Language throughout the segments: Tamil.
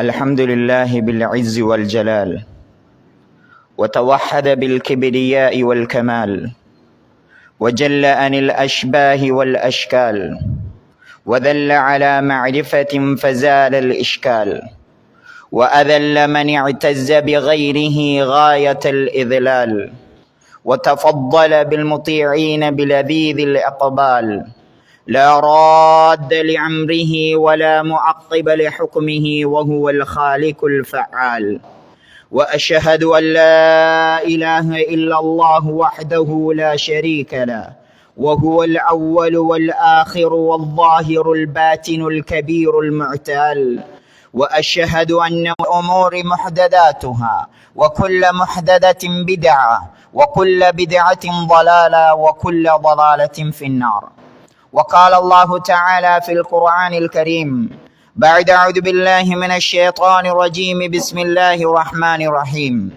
الحمد لله بالعز والجلال وتوحد بالكبرياء والكمال وجل عن الأشباه والأشكال وذل على معرفة فزال الإشكال وأذل من اعتز بغيره غاية الإذلال وتفضل بالمطيعين بلذيذ الإقبال. لا راد لأمره ولا معقب لحكمه وهو الخالق الفعال. وأشهد أن لا إله إلا الله وحده لا شريك له وهو الأول والآخر والظاهر الباطن الكبير المعتال. وأشهد أن الأمور محدثاتها وكل محدثة بدعة وكل بدعة ضلالة وكل ضلالة في النار. وقال الله تعالى في القرآن الكريم بعد أعوذ بالله من الشيطان الرجيم بسم الله الرحمن الرحيم.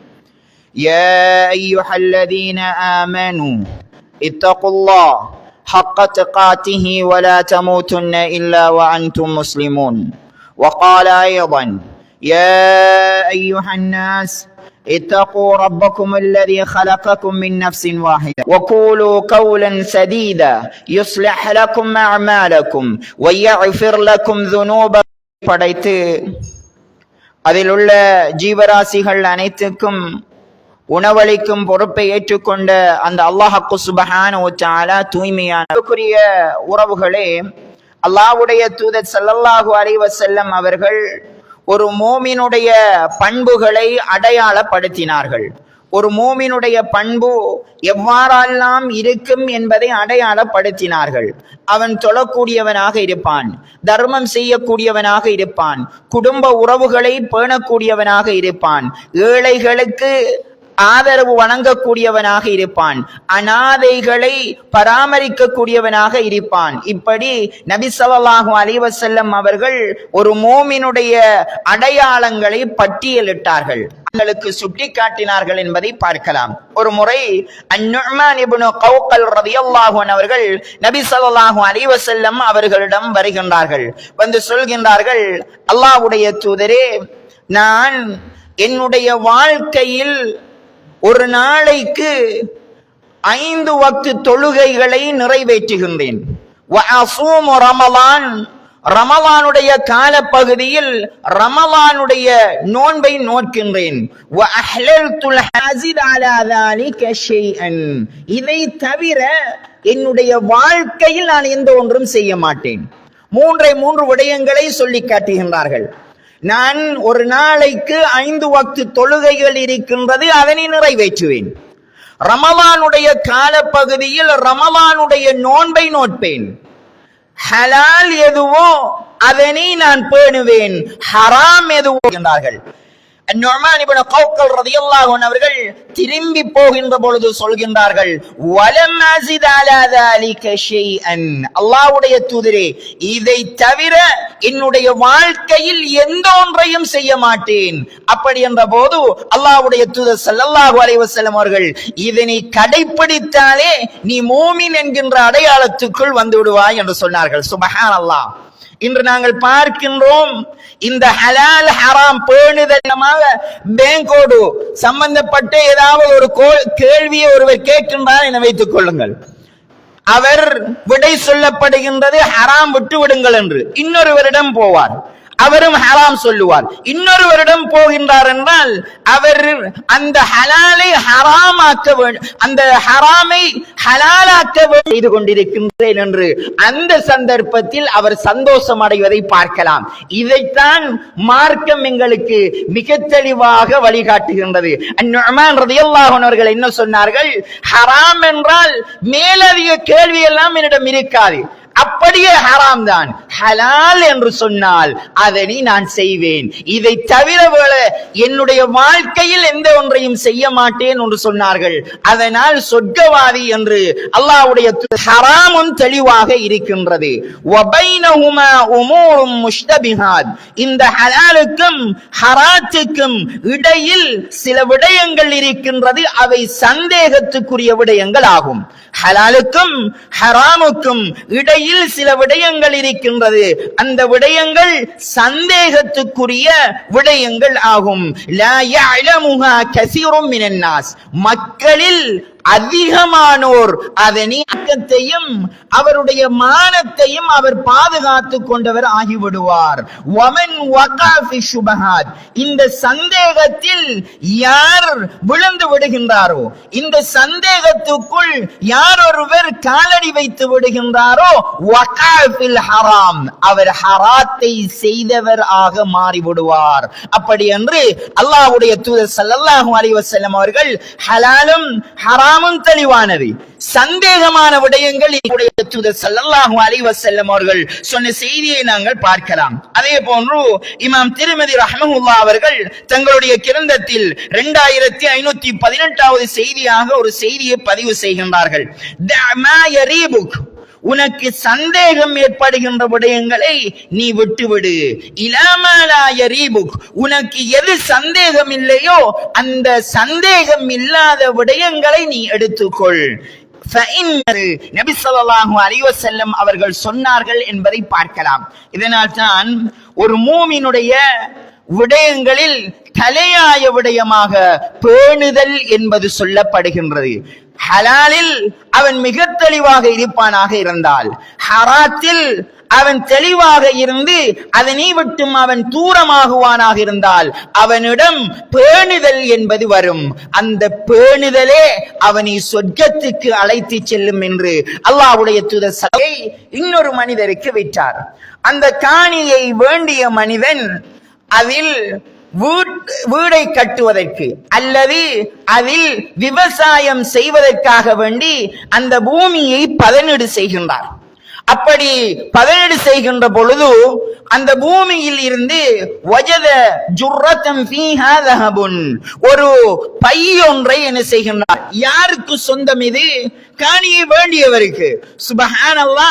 يا أيها الذين آمنوا اتقوا الله حق تقاته ولا تموتن إلا وأنتم مسلمون. وقال أيضا يا أيها الناس اتقوا ربكم الذي خلقكم من نفس واحدة وقولوا قولا سديدا يصلح لكم أعمالكم ويغفر لكم ذنوبكم படைத்து அதில் உள்ள ஜீவராசிகள் அனைத்துக்கும் உணவளிக்கும் பொறுப்பை ஏற்றுக்கொண்ட அந்த அல்லாஹக்கு சுபஹான உச்சாலா தூய்மையான உறவுகளே அல்லாஹ்வுடைய தூதர் ஸல்லல்லாஹு அலைஹி வஸல்லம் அவர்கள் ஒரு மோமினுடைய பண்புகளை அடையாளப்படுத்தினார்கள். ஒரு மோமினுடைய பண்பு எவ்வாறெல்லாம் இருக்கும் என்பதை அடையாளப்படுத்தினார்கள். அவன் தொழக்கூடியவனாக இருப்பான் தர்மம் செய்யக்கூடியவனாக இருப்பான் குடும்ப உறவுகளை பேணக்கூடியவனாக இருப்பான் ஏழைகளுக்கு ஆதரவு வழங்கக்கூடியவனாக இருப்பான். அனாதைகளை பராமரிக்கக்கூடியவனாக இருப்பான். இப்படி நபி ஸல்லல்லாஹு அலைஹி அவர்கள் ஒரு மோமினுடைய அடையாளங்களை பட்டியலிட்டார்கள். அவர்களுக்கு சுட்டி காட்டினார்கள் என்பதை பார்க்கலாம். ஒரு முறை அந்நுமான் அவர்கள் நபி சொல்லாஹு அலிவசல்லம் அவர்களிடம் வருகின்றார்கள். வந்து சொல்கின்றார்கள் அல்லாஹ்வுடைய தூதரே நான் என்னுடைய வாழ்க்கையில் ஒரு நாளைக்கு ஐந்து வக்து தொழுகைகளை நிறைவேற்றுகின்றேன். ரமலான் ரமலானுடைய காலப்பகுதியில் ரமலானுடைய நோன்பை நோக்கின்றேன். இதை தவிர என்னுடைய வாழ்க்கையில் நான் எந்த ஒன்றும் செய்ய மாட்டேன். மூன்றை மூன்று விடயங்களை சொல்லி காட்டுகின்றார்கள். நான் ஒரு நாளைக்கு ஐந்து வக்து தொழுகைகள் இருக்கின்றது அதனை நிறைவேற்றுவேன். ரமவானுடைய காலப்பகுதியில் ரமவானுடைய நோன்பை நோட்பேன். ஹலால் எதுவோ அதனை நான் பேணுவேன். ஹராம் எதுவோ என்றார்கள். அவர்கள் திரும்பி போகின்ற பொழுது சொல்கின்றார்கள் வலம் அல்லாவுடைய தூதரே இதை தவிர என்னுடைய வாழ்க்கையில் எந்த ஒன்றையும் செய்ய மாட்டேன். அப்படி என்ற போது அல்லாவுடைய தூதர் செல்லல்லாஹு அலைவசல்லம் அவர்கள் இதனை கடைபிடித்தாலே நீ மோமின் என்கின்ற அடையாளத்துக்குள் வந்து விடுவாய் என்று சொன்னார்கள். சுபஹான் அல்லாஹ் இன்று நாங்கள் பார்க்கின்றோம் இந்த ஹலால் ஹராம் பேணுதலமாக பேங்கோடு சம்பந்தப்பட்ட ஏதாவது ஒரு கோ- கேள்வியை ஒருவர் கேட்கின்றார் என வைத்துக் கொள்ளுங்கள். அவர் விடை சொல்லப்படுகின்றது ஹராம் விட்டு விடுங்கள் என்று. இன்னொருவரிடம் போவார். அவரும் ஹராம் சொல்லுவார். இன்னொருவரிடம் போகின்றார் என்றால் அவர் அந்த ஹலாலை ஹராமாக்க வேண்டும் அந்த ஹராமை ஹலாலாக்க செய்து கொண்டிருக்கின்றேன் என்று அந்த சந்தர்ப்பத்தில் அவர் சந்தோஷம் அடைவதை பார்க்கலாம். இதைத்தான் மார்க்கம் எங்களுக்கு மிக தெளிவாக வழிகாட்டுகின்றது. அவர்கள் என்ன சொன்னார்கள்? ஹராம் என்றால் மேலதிக கேள்வி எல்லாம் என்னிடம் இருக்காது. அப்படியே ஹராம் தான். ஹலால் என்று சொன்னால் அதனை நான் செய்வேன். இதை தவிர வேற என்னுடைய வாழ்க்கையில் எந்த ஒன்றையும் செய்ய மாட்டேன் என்று சொன்னார்கள். அதனால் சொர்க்கவாதி என்று அல்லாவுடைய ஹராமும் தெளிவாக இருக்கின்றது. இந்த ஹலாலுக்கும் ஹராத்துக்கும் இடையில் சில விடயங்கள் இருக்கின்றது. அவை சந்தேகத்துக்குரிய விடயங்கள் ஆகும். ஹலாலுக்கும் ஹராமுக்கும் இடையில் சந்தையில் சில விடயங்கள் இருக்கின்றது. அந்த விடயங்கள் சந்தேகத்துக்குரிய விடயங்கள் ஆகும். மக்களில் அதிகமானோர். அதனை அக்கத்தையும் அவருடைய மானத்தையும் அவர் பாதுகாத்து கொண்டவர் ஆகிவிடுவார். வமன் சுபஹாத் இந்த சந்தேகத்தில் யார் விழுந்து விடுகின்றாரோ? இந்த சந்தேகத்துக்குள் யார் ஒருவர் காலடி வைத்து விடுகின்றாரோ? வகாஃபில் ஹராம். அவர் ஹராத்தை செய்தவர் ஆக மாறிவிடுவார். அப்படி என்று அல்லாஹ்வுடைய தூதர் ஸல்லல்லாஹு அலைஹி வஸல்லம் அவர்கள் ஹலாலும் ஹராம் ஹராமும் தெளிவானது. சந்தேகமான விடயங்கள் என்னுடைய தூதர் அவர்கள் சொன்ன செய்தியை நாங்கள் பார்க்கலாம். அதே போன்று இமாம் திருமதி ரஹமஹுல்லா அவர்கள் தங்களுடைய கிரந்தத்தில் இரண்டாயிரத்தி ஐநூத்தி பதினெட்டாவது செய்தியாக ஒரு செய்தியை பதிவு செய்கின்றார்கள். உனக்கு சந்தேகம் ஏற்படுகின்ற விடயங்களை நீ விட்டுவிடு. இலாமலாய ரீபுக் உனக்கு எது சந்தேகம் இல்லையோ அந்த சந்தேகம் இல்லாத விடயங்களை நீ எடுத்துக்கொள். நபி சொல்லாஹு அலிவசல்லம் அவர்கள் சொன்னார்கள் என்பதை பார்க்கலாம். இதனால் தான் ஒரு மூமினுடைய விடயங்களில் தலையாய விடயமாக பேணுதல் என்பது சொல்லப்படுகின்றது. ஹலாலில் அவன் மிக தெளிவாக இருப்பானாக இருந்தால் ஹராத்தில் அவன் தெளிவாக இருந்து அதனை விட்டும் அவன் தூரமாகுவானாக இருந்தால் அவனிடம் பேணுதல் என்பது வரும். அந்த பேணுதலே அவனை சொர்க்கத்துக்கு அழைத்து செல்லும் என்று அல்லாவுடைய தூதர் சபை இன்னொரு மனிதருக்கு விட்டார். அந்த காணியை வேண்டிய மனிதன் அதில் வீடை கட்டுவதற்கு அல்லது அதில் விவசாயம் செய்வதற்காக வேண்டி அந்த பூமியை பதனீடு செய்கின்றார். அப்படி பதனீடு செய்கின்ற பொழுது அந்த பூமியில் இருந்து வஜத ஜுர்ரத்தம் ஒரு பை ஒன்றை என்ன செய்கின்றார்? யாருக்கு சொந்தம் இது? காணியை வேண்டியவருக்கு. சுபஹான் அல்லா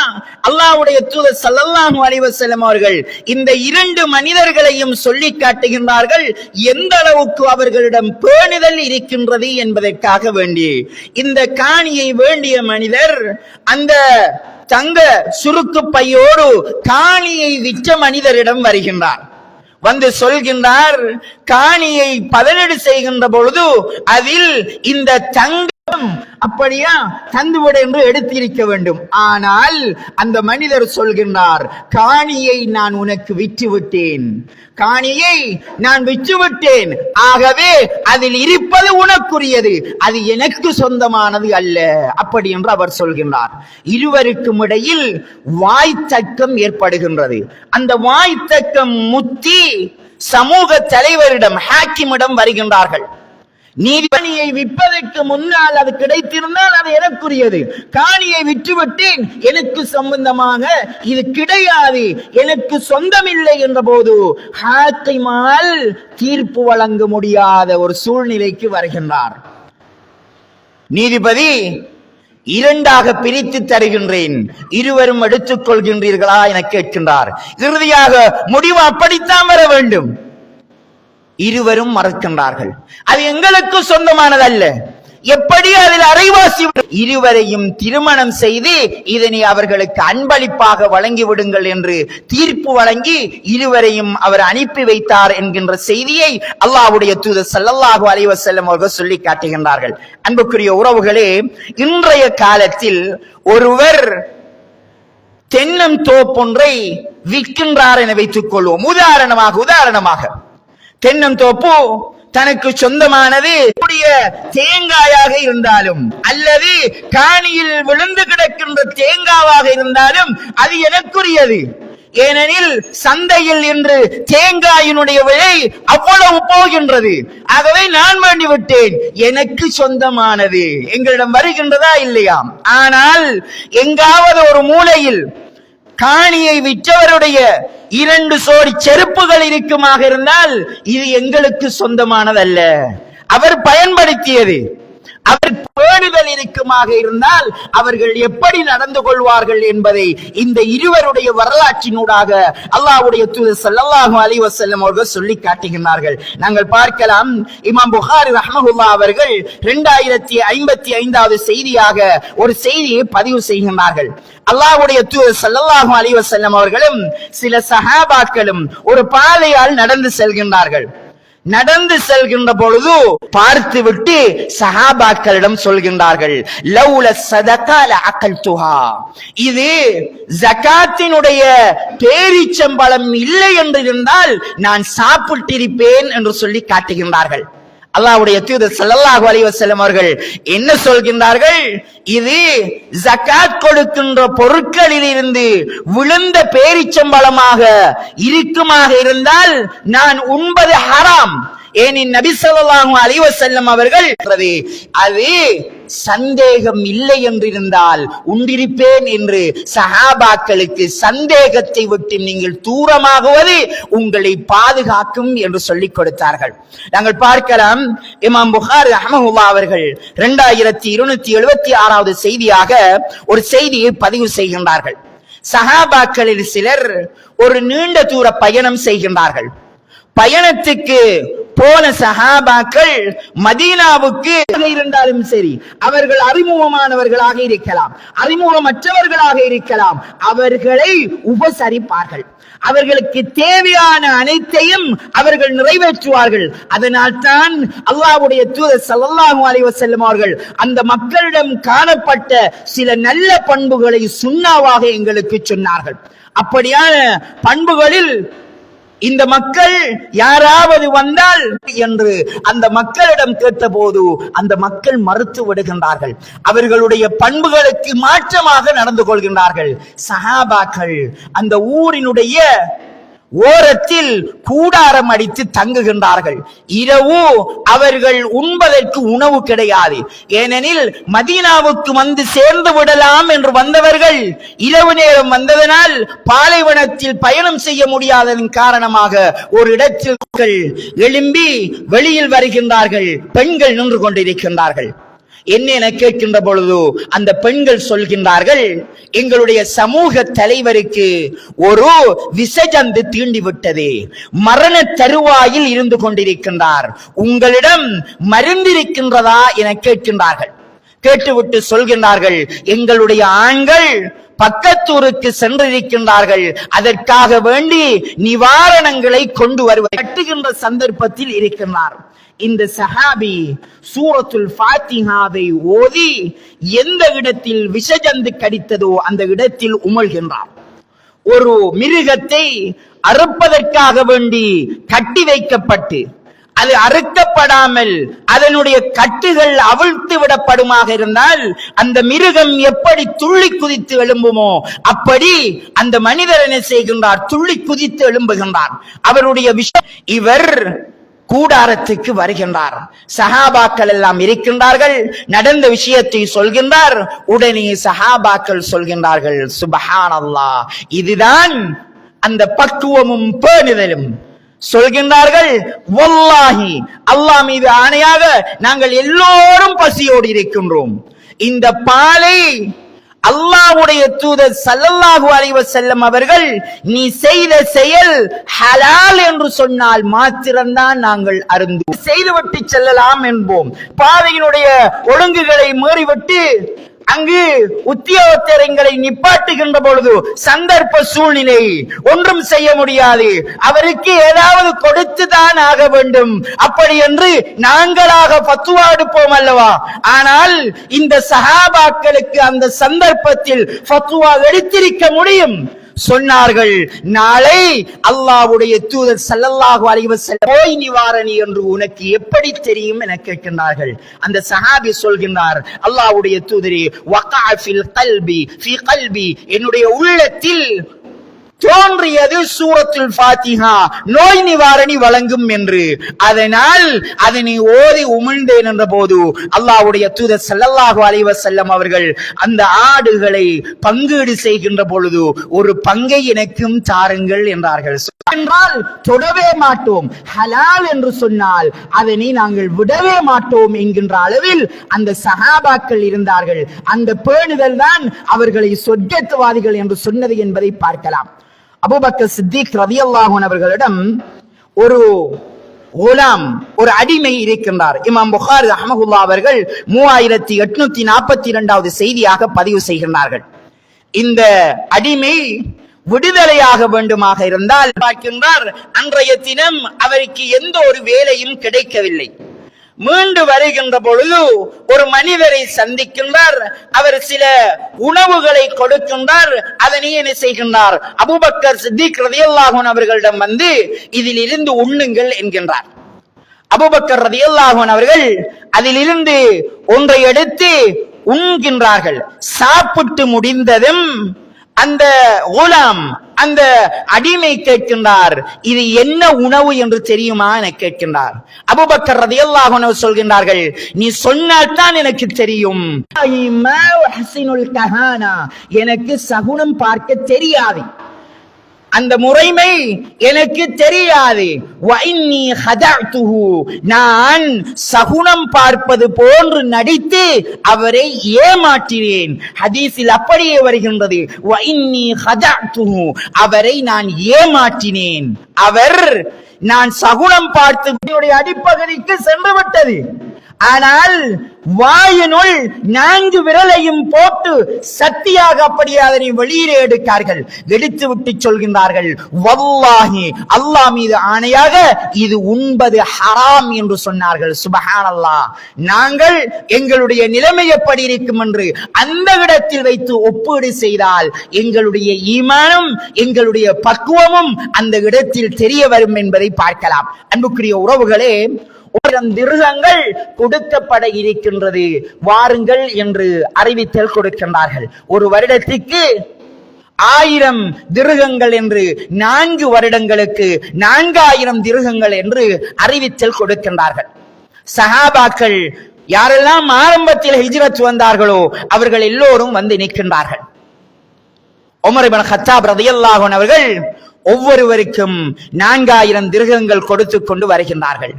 அல்லாவுடைய தூதர் சல்லல்லாஹு அலைஹி செல்லும் அவர்கள் இந்த இரண்டு மனிதர்களையும் சொல்லி காட்டுகின்றார்கள் எந்த அளவுக்கு அவர்களிடம் பேணுதல் இருக்கின்றது என்பதற்காக வேண்டி. இந்த காணியை வேண்டிய மனிதர் அந்த தங்க சுருக்கு பையோடு காணியை விற்ற மனிதரிடம் வருகின்றார். வந்து சொல்கின்றார் காணியை பதனீடு செய்கின்ற பொழுது அதில் இந்த தங்க அப்படியா தந்துவிட என்று எடுத்திருக்க வேண்டும். ஆனால் அந்த மனிதர் சொல்கின்றார் காணியை நான் உனக்கு விற்றுவிட்டேன். காணியை நான் விற்றுவிட்டேன். ஆகவே அதில் இருப்பது உனக்குரியது. அது எனக்கு சொந்தமானது அல்ல. அப்படி என்று அவர் சொல்கின்றார். இருவருக்கும் இடையில் வாய்த்தக்கம் ஏற்படுகின்றது. அந்த வாய்த்தக்கம் முத்தி சமூக தலைவரிடம் ஹாக்கிமிடம் வருகின்றார்கள். நீதிபதியை விற்பதற்கு முன்னால் அது கிடைத்திருந்தால் அது எனக்குரியது. காணியை விற்றுவிட்டேன் எனக்கு சம்பந்தமாக இது கிடையாது எனக்கு சொந்தமில்லை என்ற போது ஹாக்கிமால் தீர்ப்பு வழங்க முடியாத ஒரு சூழ்நிலைக்கு வருகின்றார். நீதிபதி இரண்டாக பிரித்து தருகின்றேன். இருவரும் எடுத்துக் கொள்கின்றீர்களா என கேட்கின்றார். இறுதியாக முடிவு அப்படித்தான் வர வேண்டும். இருவரும் மறக்கின்றார்கள். அது எங்களுக்கு சொந்தமானதல்ல. எப்படி அதில் அரைவாசி இருவரையும் திருமணம் செய்து இதனை அவர்களுக்கு அன்பளிப்பாக வழங்கி விடுங்கள் என்று தீர்ப்பு வழங்கி இருவரையும் அவர் அனுப்பி வைத்தார் என்கின்ற செய்தியை அல்லாஹ்வுடைய தூதர் சல்லல்லாஹு அலைவசல்லம் அவர்கள் சொல்லி காட்டுகின்றார்கள். அன்புக்குரிய உறவுகளே இன்றைய காலத்தில் ஒருவர் தென்னம் தோப்பொன்றை விற்கின்றார் என வைத்துக் கொள்வோம் உதாரணமாக உதாரணமாக. தென்னந்தோப்பு தனக்கு சொந்தமானது. கூடிய தேங்காயாக இருந்தாலும் அல்லது காணியில் விழுந்து கிடக்கின்ற தேங்காவாக இருந்தாலும் அது எனக்குரியது. ஏனெனில் சந்தையில் இன்று தேங்காயினுடைய விலை அவ்வளவு போகின்றது. ஆகவே நான் வேண்டி விட்டேன் எனக்கு சொந்தமானது. எங்களிடம் வருகின்றதா இல்லையாம் ஆனால் எங்காவது ஒரு மூலையில் காணியை விற்றவருடைய இரண்டு சோடி செருப்புகள் இருக்குமாக இருந்தால் இது எங்களுக்கு சொந்தமானதல்ல. அவர் பயன்படுத்தியது. அவர் பேணுதல் இருக்குமாக இருந்தால் அவர்கள் எப்படி நடந்து கொள்வார்கள் என்பதை இந்த இருவருடைய வரலாற்றினூடாக அல்லாவுடைய தூது சல்லாஹு அலி வசல்லம் அவர்கள் சொல்லி காட்டுகின்றார்கள். நாங்கள் பார்க்கலாம் இமாம் புகாரி ரஹமகுல்லா அவர்கள் 2055 ஐம்பத்தி ஐந்தாவது செய்தியாக ஒரு செய்தியை பதிவு செய்கின்றார்கள். அல்லாஹ்வுடைய தூது சல்லாஹு அலி வசல்லம் அவர்களும் சில சஹாபாக்களும் ஒரு பாதையால் நடந்து செல்கின்றார்கள். நடந்து செல்கின்ற பொழுது பார்த்து விட்டு சஹாபாக்களிடம் சொல்கின்றார்கள் லவுல சதகால அக்கல் துஹா இது ஜகாத்தினுடைய பேரிச்சம்பளம் இல்லை என்று இருந்தால் நான் சாப்பிட்டிருப்பேன் என்று சொல்லி காட்டுகின்றார்கள். அல்லாவுடைய தூதர் ஸல்லல்லாஹு அலைஹி செல்லும் அவர்கள் என்ன சொல்கின்றார்கள்? இது ஜக்காத் கொடுக்கின்ற பொருட்களில் இருந்து விழுந்த பேரிச்சம்பளமாக இருக்குமாக இருந்தால் நான் உண்பது ஹராம். ஏனின் நபி செல்லாகும் அலைஹி செல்லும் அவர்கள் அது சந்தேகம் இல்லை என்றிருந்தால் உண்டிருப்பேன் என்று சஹாபாக்களுக்கு சந்தேகத்தை விட்டு நீங்கள் தூரமாகுவது உங்களை பாதுகாக்கும் என்று சொல்லிக் கொடுத்தார்கள். நாங்கள் பார்க்கலாம் இமாம் புகார் அஹமஹுல்லா அவர்கள் இரண்டாயிரத்தி இருநூத்தி எழுபத்தி ஆறாவது செய்தியாக ஒரு செய்தியை பதிவு செய்கின்றார்கள். சஹாபாக்களில் சிலர் ஒரு நீண்ட தூர பயணம் செய்கின்றார்கள். பயணத்துக்கு போன சஹாபாக்கள் மதீனாவுக்கு இருந்தாலும் சரி அவர்கள் அறிமுகமானவர்களாக இருக்கலாம் அறிமுகமற்றவர்களாக இருக்கலாம் அவர்களை உபசரிப்பார்கள். அவர்களுக்கு தேவையான அனைத்தையும் அவர்கள் நிறைவேற்றுவார்கள். அதனால் தான் அல்லாஹ்வுடைய தூதர் சல்லாஹூ அலைஹி வஸல்லம் அவர்கள் அந்த மக்களிடம் காணப்பட்ட சில நல்ல பண்புகளை சுண்ணாவாக எங்களுக்கு சொன்னார்கள். அப்படியான பண்புகளில் இந்த மக்கள் யாராவது வந்தால் என்று அந்த மக்களிடம் கேட்டபோது அந்த மக்கள் மறுத்து விடுகின்றார்கள். அவர்களுடைய பண்புகளுக்கு மாற்றமாக நடந்து கொள்கின்றார்கள். சஹாபாக்கள் அந்த ஊரினுடைய ஓரத்தில் கூடாரம் அடித்து தங்குகின்றார்கள். இரவு அவர்கள் உண்பதற்கு உணவு கிடையாது. ஏனெனில் மதீனாவுக்கு வந்து சேர்ந்து விடலாம் என்று வந்தவர்கள் இரவு நேரம் வந்ததனால் பாலைவனத்தில் பயணம் செய்ய முடியாததன் காரணமாக ஒரு இடத்தில் எழும்பி வெளியில் வருகின்றார்கள். பெண்கள் நின்று கொண்டிருக்கின்றார்கள். என்ன என கேட்கின்ற பொழுது அந்த பெண்கள் சொல்கின்றார்கள் எங்களுடைய சமூக தலைவருக்கு ஒரு விசஜந்து தீண்டிவிட்டது. மரண தருவாயில் இருந்து கொண்டிருக்கின்றார். உங்களிடம் மருந்திருக்கின்றதா என கேட்கின்றார்கள். கேட்டுவிட்டு சொல்கின்றார்கள் எங்களுடைய ஆண்கள் பக்கத்தூருக்கு சென்றிருக்கின்றார்கள். அதற்காக வேண்டி நிவாரணங்களை கொண்டு வருவது கட்டுகின்ற சந்தர்ப்பத்தில் இருக்கின்றார். இந்த சஹாபி சூரத்துல் ஃபாத்திஹாவை ஓதி எந்த இடத்தில் விஷஜந்து கடித்ததோ அந்த இடத்தில் உமழ்கின்றார். ஒரு மிருகத்தை அறுப்பதற்காக வேண்டி கட்டி வைக்கப்பட்டு அது அறுக்கப்படாமல் அதனுடைய கட்டுகள் அவிழ்த்து விடப்படுமாக இருந்தால் அந்த மிருகம் எப்படி துள்ளி குதித்து எழும்புமோ அப்படி அந்த மனிதர் என்ன செய்கின்றார்? துள்ளி குதித்து எழும்புகின்றார். அவருடைய விஷயம் இவர் கூடாரத்துக்கு வருகின்றார். சஹாபாக்கள் எல்லாம் இருக்கின்றார்கள். நடந்த விஷயத்தை சொல்கின்றார். உடனே சஹாபாக்கள் சொல்கின்றார்கள் சுபஹான் அல்லா இதுதான் அந்த பக்குவமும் பேணுதலும். சொல்கின்றார்கள் வல்லாஹி அல்லாஹ் மீது ஆணையாக நாங்கள் எல்லோரும் பசியோடு இருக்கின்றோம். இந்த பாலை அல்லாவுடைய தூதர் சல்லல்லாஹு அலைவ செல்லம் அவர்கள் நீ செய்த செயல் ஹலால் என்று சொன்னால் மாத்திரம்தான் நாங்கள் அருந்து செய்துவிட்டு செல்லலாம் என்போம். பாதையினுடைய ஒழுங்குகளை மீறிவிட்டு அங்கு உத்தியோகத்தரங்களை நிப்பாட்டுகின்ற பொழுது சந்தர்ப்ப சூழ்நிலை ஒன்றும் செய்ய முடியாது. அவருக்கு ஏதாவது கொடுத்துதான் ஆக வேண்டும். அப்படி என்று நாங்களாக பத்துவா எடுப்போம் அல்லவா? ஆனால் இந்த சகாபாக்களுக்கு அந்த சந்தர்ப்பத்தில் பத்துவா எடுத்திருக்க முடியும். சொன்னார்கள் நாளை அல்லாஹ்வுடைய தூதர் சல்லல்லாஹு அலைஹி வஸல்லம் நோய் நிவாரணி என்று உனக்கு எப்படி தெரியும்? என கேட்கின்றார்கள். அந்த சஹாபி சொல்கின்றார் அல்லாவுடைய தூதரே வகா ஃபில் கல்பி ஃபி கல்பி என்னுடைய உள்ளத்தில் தோன்றியது சூரத்துல் ஃபாத்திஹா. நோய் நிவாரணி வழங்கும் என்று. அதனால் அதனை ஓதி உமிழ்ந்தேன் என்ற போது அல்லாஹ்வுடைய தூதர் செல்லல்லாஹு அலைவ செல்லம் அவர்கள் அந்த ஆடுகளை பங்கீடு செய்கின்ற பொழுது ஒரு பங்கை எனக்கும் தாருங்கள் என்றார்கள். என்றால் தொடவே மாட்டோம். ஹலால் என்று சொன்னால் அதனை நாங்கள் விடவே மாட்டோம் என்கின்ற அளவில் அந்த சஹாபாக்கள் இருந்தார்கள். அந்த பேணுதல் தான் அவர்களை சொர்க்கத்துவாதிகள் என்று சொன்னது என்பதை பார்க்கலாம். அபூபக்கர் சித்திக் ரதியல்லாஹு அவர்களிடம் ஒரு குலாம் ஒரு அடிமை இருக்கின்றார். இமாம் புகார் அஹமகுல்லா அவர்கள் மூவாயிரத்தி எட்நூத்தி நாற்பத்தி இரண்டாவது செய்தியாக பதிவு செய்கின்றார்கள். இந்த அடிமை விடுதலையாக வேண்டுமாக இருந்தால் பார்க்கின்றார் அன்றைய தினம் அவருக்கு எந்த ஒரு வேலையும் கிடைக்கவில்லை. மீண்டு வருகின்ற பொழுது ஒரு மனிதரை சந்திக்கின்றார். அவர் சில உணவுகளை கொடுக்கின்றார். அதனை என்ன செய்கின்றார்? அபூபக்கர் சித்திக் ரதியல்லாஹன் அவர்களிடம் வந்து இதில் இருந்து உண்ணுங்கள் என்கின்றார். அபூபக்கர் ரதியல்லாஹன் அவர்கள் அதிலிருந்து ஒன்றை எடுத்து உண்கின்றார்கள். சாப்பிட்டு முடிந்ததும் அந்த குலாம் அந்த அடிமை கேட்கின்றார். இது என்ன உணவு என்று தெரியுமா என கேட்கின்றார். அபுபக்கர் ரதியல்லாஹு அன்ஹு சொல்கின்றார்கள் நீ சொன்னால் தான் எனக்கு தெரியும் கஹானா. எனக்கு சகுனம் பார்க்க தெரியாது. அந்த முறைமை எனக்கு தெரியாது. நான் சகுனம் பார்ப்பது போன்று நடித்து அவரை ஏமாற்றினேன். ஹதீஸில் அப்படியே வருகின்றது. அவரை நான் ஏமாற்றினேன். அவர் நான் சகுனம் பார்த்து அடிப்பகுதிக்கு சென்று விட்டது. ஆனால் வாயினுள் நான்கு விரலையும் போட்டு சக்தியாக அப்படி அதனை வெளியிலே எடுக்கார்கள். எடுத்து விட்டு சொல்கின்றார்கள் வல்லாஹி அல்லாஹ் மீது ஆணையாக இது உண்பது ஹராம் என்று சொன்னார்கள். சுபஹானல்லாஹ் நாங்கள் எங்களுடைய நிலைமை எப்படி இருக்கும்? என்று அந்த இடத்தில் வைத்து ஒப்பீடு செய்தால் எங்களுடைய ஈமானும் எங்களுடைய பக்குவமும் அந்த இடத்தில் தெரிய வரும் என்பதை பார்க்கலாம். அன்புக்குரிய உறவுகளே ஆயிரம் திருகங்கள் கொடுக்கப்பட இருக்கின்றது வாருங்கள் என்று அறிவித்தல் கொடுக்கின்றார்கள். ஒரு வருடத்திற்கு ஆயிரம் திருகங்கள் என்று நான்கு வருடங்களுக்கு நான்காயிரம் திருகங்கள் என்று அறிவித்தல் கொடுக்கின்றார்கள். சஹாபாக்கள் யாரெல்லாம் ஆரம்பத்தில் ஹிஜ்ரத் வந்தார்களோ அவர்கள் எல்லோரும் வந்து நிற்கின்றார்கள். உமரிபன் ஹத்தாப் கத்தாப் அவர்கள் ஒவ்வொருவருக்கும் நான்காயிரம் திருகங்கள் கொடுத்து கொண்டு வருகின்றார்கள்.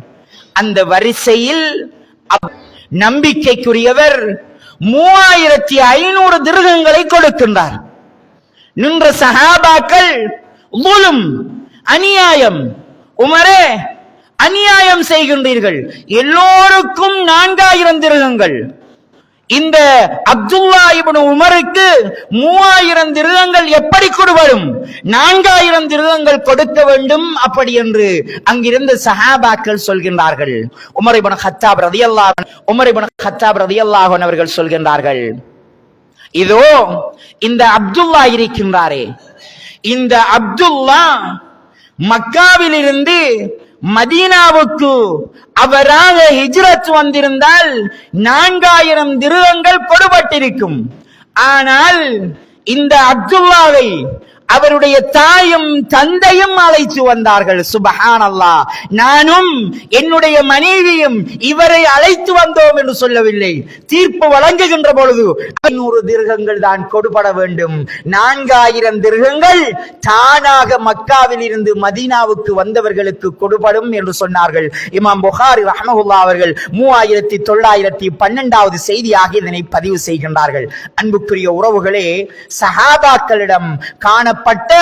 அந்த வரிசையில் அப்- நம்பிக்கைக்குரியவர் மூவாயிரத்தி ஐநூறு திருகங்களை கொடுக்கின்றார். நின்ற சஹாபாக்கள் முலும் அநியாயம் உமரே அநியாயம் செய்கின்றீர்கள். எல்லோருக்கும் நான்காயிரம் திருகங்கள். இந்த அப்துல்லா இப்னு உமருக்கு மூவாயிரம் திருகங்கள் எப்படி கொடுவரும் நான்காயிரம் திருகங்கள் கொடுக்க வேண்டும் அப்படி என்று அங்கிருந்த சஹாபாக்கள் சொல்கின்றார்கள். உமர் இபன் ஹத்தாப் ரதியல்லாஹு உமர் இபன் ஹத்தாப் ரதி அவர்கள் சொல்கின்றார்கள். இதோ இந்த அப்துல்லா இருக்கின்றாரே. இந்த அப்துல்லா மக்காவிலிருந்து மதீனாவுக்கு அவராக ஹிஜ்ரத் வந்திருந்தால் நான்காயிரம் திருகங்கள் பொடுபட்டிருக்கும் ஆனால் இந்த அப்துல்லாவை அவருடைய தாயும் தந்தையும் அழைத்து வந்தார்கள். சுபஹான் நானும் என்னுடைய மனைவியும் இவரை அழைத்து வந்தோம் என்று சொல்லவில்லை. தீர்ப்பு வழங்குகின்ற பொழுது ஐநூறு திருகங்கள் தான் கொடுபட வேண்டும். நான்காயிரம் திருகங்கள் தானாக மக்காவில் இருந்து மதீனாவுக்கு வந்தவர்களுக்கு கொடுபடும் என்று சொன்னார்கள். இமாம் புகாரி ரஹமகுல்லா அவர்கள் மூவாயிரத்தி தொள்ளாயிரத்தி பன்னெண்டாவது செய்தியாக இதனை பதிவு செய்கின்றார்கள். அன்புக்குரிய உறவுகளே சஹாபாக்களிடம் காணப்பட்ட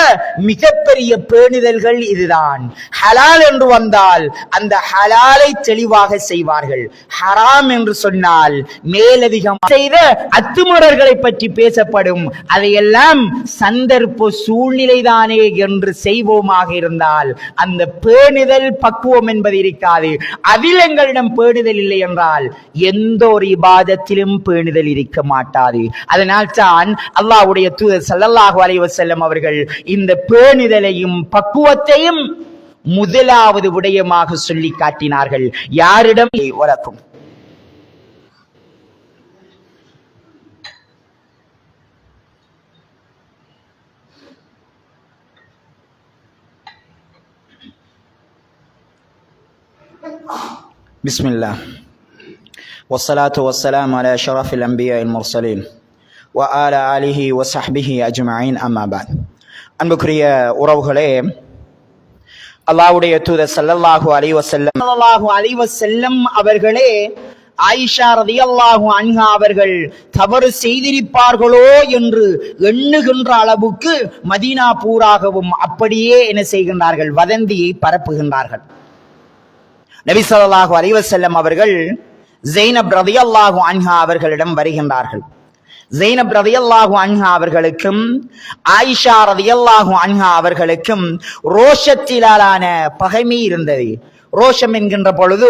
மிகப்பெரிய பேணிதழ்கள் இதுதான். ஹலால் என்று வந்தால் அந்த ஹலாலை தெளிவாக செய்வார்கள். ஹராம் என்று சொன்னால் மேலதிகம் செய்த அத்துமுறர்களை பற்றி பேசப்படும். அதையெல்லாம் சந்தர்ப்ப சூழ்நிலைதானே என்று செய்வோமாக இருந்தால் அந்த பேணுதல் பக்குவம் என்பது இருக்காது. அதில் எங்களிடம் பேணிதல் இல்லை என்றால் எந்த ஒரு இபாதத்திலும் பேணிதல் இருக்க மாட்டாது. அதனால் தான் அல்லாவுடைய தூதர் சல்லல்லாஹு அலைவசல்லம் அவர்கள் அவர்கள் இந்த பேணிதலையும் பக்குவத்தையும் முதலாவது உடையமாக சொல்லி காட்டினார்கள். யாரிடம்? வளர்க்கும் بسم الله والصلاة والسلام على شرف الأنبياء المرسلين وآل آله وصحبه أجمعين أما بعد அன்புக்குரிய உறவுகளே அல்லாவுடைய தூதர் ஸல்லல்லாஹு அலைஹி வஸல்லம் ஸல்லல்லாஹு அவர்களே ஆயிஷா ரதியல்லாஹு அன்ஹா அவர்கள் தவறு செய்திருப்பார்களோ என்று எண்ணுகின்ற அளவுக்கு மதீனா பூராகவும் அப்படியே என்ன செய்கின்றார்கள்? வதந்தியை பரப்புகின்றார்கள். நபிசல்லாஹு ஸல்லல்லாஹு அவர்கள் ஜெய்னப் ரலியல்லாஹு அன்ஹா அவர்களிடம் வருகின்றார்கள். ஜெயினப் ரலியல்லாஹு அன்ஹா அவர்களுக்கும் ஆயிஷா ரலியல்லாஹு அன்ஹா அவர்களுக்கும் ரோஷத்திலான பகைமை இருந்தது. ரோஷம் என்கின்ற பொழுது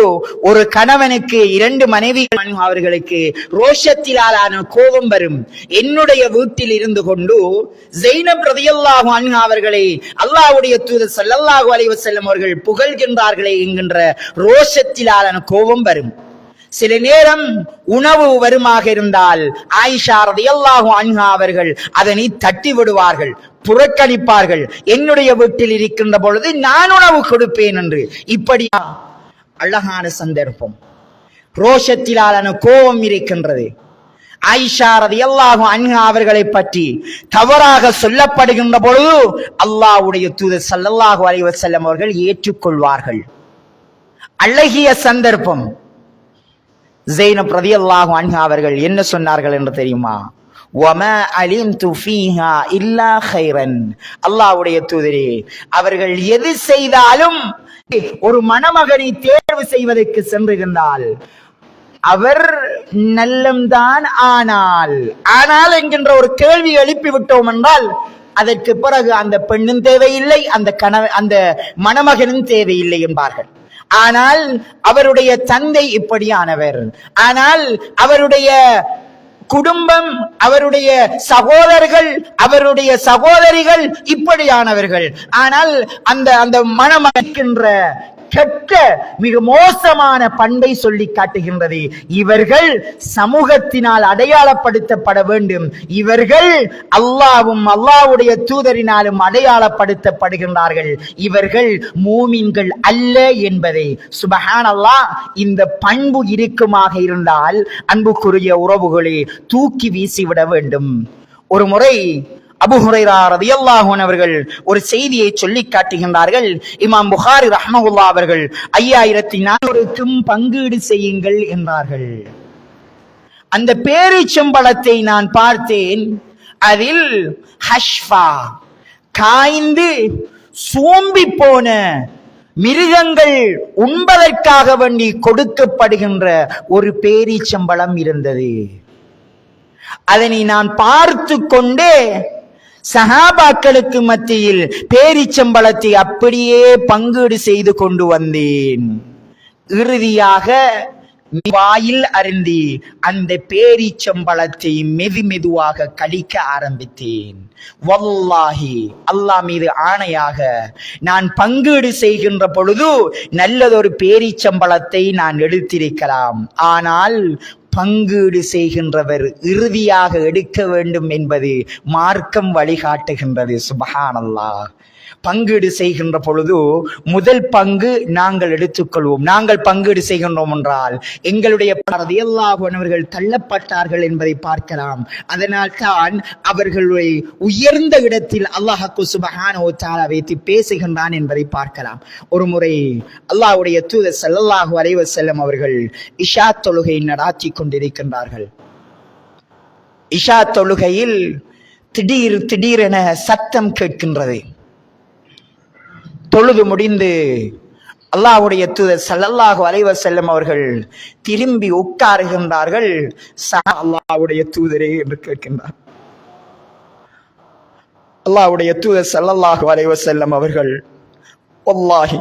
ஒரு கணவனுக்கு இரண்டு மனைவி அவர்களுக்கு ரோஷத்திலான கோபம் வரும். என்னுடைய வீட்டில் இருந்து கொண்டு ஜெயினப் ரதியல்லாஹு அன்ஹா அவர்களை அல்லாஹ்வுடைய தூதர் ஸல்லல்லாஹு அலைஹி செல்லும் அவர்கள் புகழ்கின்றார்களே என்கின்ற ரோஷத்திலான கோபம் வரும். சில நேரம் உணவு வருமாக இருந்தால் ஆயிஷா ரதியல்லாஹு அன்ஹா அவர்கள் அதனை தட்டி விடுவார்கள் புறக்கணிப்பார்கள். என்னுடைய வீட்டில் இருக்கின்ற பொழுது நான் உணவு கொடுப்பேன் என்று. இப்படியா அழகான சந்தர்ப்பம். ரோஷத்திலான கோபம் இருக்கின்றது. ஆயிஷா ரதியல்லாஹு அன்ஹா அவர்களை பற்றி தவறாக சொல்லப்படுகின்ற பொழுது அல்லாஹ்வுடைய தூதர் ஸல்லல்லாஹு அலைவசல்லம் அவர்கள் ஏற்றுக்கொள்வார்கள். அழகிய சந்தர்ப்பம். ஜெயின பிரதி அல்லாஹும் அன்ஹா அவர்கள் என்ன சொன்னார்கள் என்று தெரியுமா? ஒம அலின் துஃபீஹா இல்லா ஹைரன் அல்லாவுடைய தூதரே அவர்கள் எது செய்தாலும் ஒரு மணமகனை தேர்வு செய்வதற்கு சென்றிருந்தால் அவர் நல்லம்தான் ஆனால். ஆனால் என்கின்ற ஒரு கேள்வி எழுப்பி விட்டோம் என்றால் அதற்கு பிறகு அந்த பெண்ணும் தேவையில்லை அந்த கணவன் அந்த மணமகனும் தேவையில்லை என்பார்கள். ஆனால் அவருடைய தந்தை இப்படியானவர். ஆனால் அவருடைய குடும்பம் அவருடைய சகோதரர்கள் அவருடைய சகோதரிகள் இப்படியானவர்கள். ஆனால் அந்த அந்த மனமகின்ற கெட்ட மிக மோசமான பண்பை சொல்லி காட்டுகின்றது. இவர்கள் சமூகத்தினால் அடையாளப்படுத்தப்பட வேண்டும். இவர்கள் அல்லாவும் அல்லாவுடைய தூதரினாலும் அடையாளப்படுத்தப்படுகின்றார்கள். இவர்கள் மூமின்கள் அல்ல என்பதை. சுபஹான் அல்லாஹ் இந்த பண்பு இருக்குமாக இருந்தால் அன்புக்குரிய உறவுகளை தூக்கி வீசிவிட வேண்டும். ஒரு முறை அபு ஹுரைரா அவர்கள் ஒரு செய்தியை சொல்லி காட்டுகின்றார்கள். இமாம் புகாரி ரஹ்மகுல்லா அவர்கள் ஐயாயிரத்தி நானூறுக்கும் பங்கீடு செய்யுங்கள் என்றார்கள். அந்த பேரிச்சம்பளத்தை நான் பார்த்தேன். அதில் ஹஷ்ஃபா காய்ந்து சோம்பி போன மிருகங்கள் உண்பதற்காக வேண்டி கொடுக்கப்படுகின்ற ஒரு பேரீச்சம்பளம் இருந்தது. அதனை நான் பார்த்து கொண்டே சஹாபாக்களுக்கு மத்தியில் பேரிச்சம்பளத்தை அப்படியே பங்கீடு செய்து கொண்டு வந்தேன். இறுதியாக வாயில் அருந்தி அந்த பேரீச்சம்பளத்தை மெது மெதுவாக கழிக்க ஆரம்பித்தேன். வல்லாஹி அல்லாஹ் மீது ஆணையாக நான் பங்கீடு செய்கின்ற பொழுது நல்லதொரு பேரீச்சம்பளத்தை நான் எடுத்திருக்கலாம். ஆனால் பங்கீடு செய்கின்றவர் இறுதியாக எடுக்க வேண்டும் என்பது மார்க்கம் வழிகாட்டுகின்றது. சுபஹானல்லா பங்கீடு செய்கின்ற பொழுது முதல் பங்கு நாங்கள் எடுத்துக்கொள்வோம். நாங்கள் பங்கீடு செய்கின்றோம் என்றால் எங்களுடைய ரதியல்லாஹுவனவர்கள் தள்ளப்பட்டார்கள் என்பதை பார்க்கலாம். அதனால் தான் அவர்களுடைய உயர்ந்த இடத்தில் அல்லாஹாக்கு சுபஹான தாலா வைத்து பேசுகின்றான் என்பதை பார்க்கலாம். ஒரு முறை அல்லாஹ்வுடைய தூதர் ஸல்லல்லாஹு அலைஹி செல்லம் அவர்கள் இஷா தொழுகை நடாத்தி கொண்டிருக்கின்றார்கள். இஷா தொழுகையில் திடீர் திடீரென சத்தம் கேட்கின்றது. தொழுது முடிந்து அல்லாஹ்வுடைய தூதர் சல்லல்லாஹு அலைஹி செல்லும் அவர்கள் திரும்பி உட்காருகின்றார்கள். சஹா அல்லாஹ்வுடைய தூதரே என்று கேட்கின்றார். அல்லாவுடைய தூதர் சல்லல்லாஹு அலைஹி செல்லும் அவர்கள் வல்லாஹி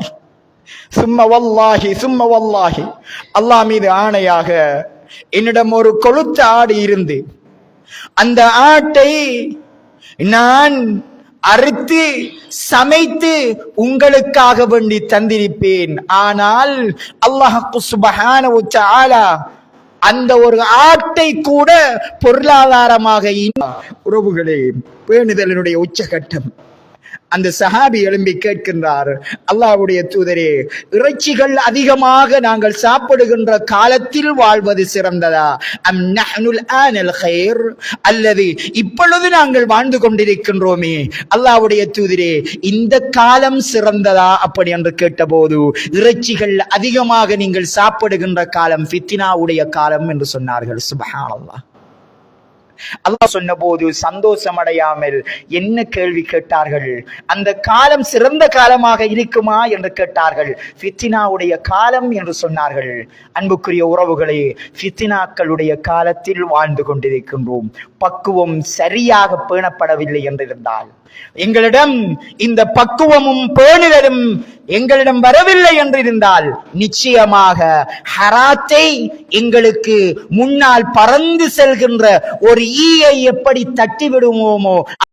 சும்ம வல்லாஹி சும்ம வல்லாஹி அல்லாஹ் மீது ஆணையாக என்னிடம் ஒரு கொழுத்த ஆடு இருந்து அந்த ஆட்டை நான் அறுத்து சமைத்து உங்களுக்காக வேண்டி தந்திருப்பேன். ஆனால் அல்லாஹு சுபஹான ஆலா அந்த ஒரு ஆட்டை கூட பொருளாதாரமாக உறவுகளே பேணுதலினுடைய உச்சகட்டம். அந்த சஹாபி எழும்பி கேட்கின்றார் அல்லாஹ்வுடைய தூதரே இறைச்சிகள் அதிகமாக நாங்கள் சாப்பிடுகின்ற காலத்தில் வாழ்வது சிறந்ததா? அம் நஹ்னுல் ஆனல் கைர் அல்லது இப்பொழுது நாங்கள் வாழ்ந்து கொண்டிருக்கின்றோமே அல்லாஹ்வுடைய தூதரே இந்த காலம் சிறந்ததா? அப்படி என்று கேட்டபோது இறைச்சிகள் அதிகமாக நீங்கள் சாப்பிடுகின்ற காலம் ஃபித்தினாவுடைய காலம் என்று சொன்னார்கள். சுபஹானல்லாஹ். அல்லாஹ் சொன்னபோது சந்தோஷம் அடையாமல் என்ன கேள்வி கேட்டார்கள்? அந்த காலம் சிறந்த காலமாக இருக்குமா என்று கேட்டார்கள். ஃபித்தினாவுடைய காலம் என்று சொன்னார்கள். அன்புக்குரிய உறவுகளே ஃபித்தினாக்களுடைய காலத்தில் வாழ்ந்து கொண்டிருக்கின்றோம். பக்குவம் சரியாக பேணப்படவில்லை என்றிருந்தால் எங்களிடம் இந்த பக்குவமும் பேணுதலும் எங்களிடம் வரவில்லை என்றிருந்தால் நிச்சயமாக ஹராத்தை எங்களுக்கு முன்னால் பறந்து செல்கின்ற ஒரு ஈயை எப்படி தட்டிவிடுவோமோ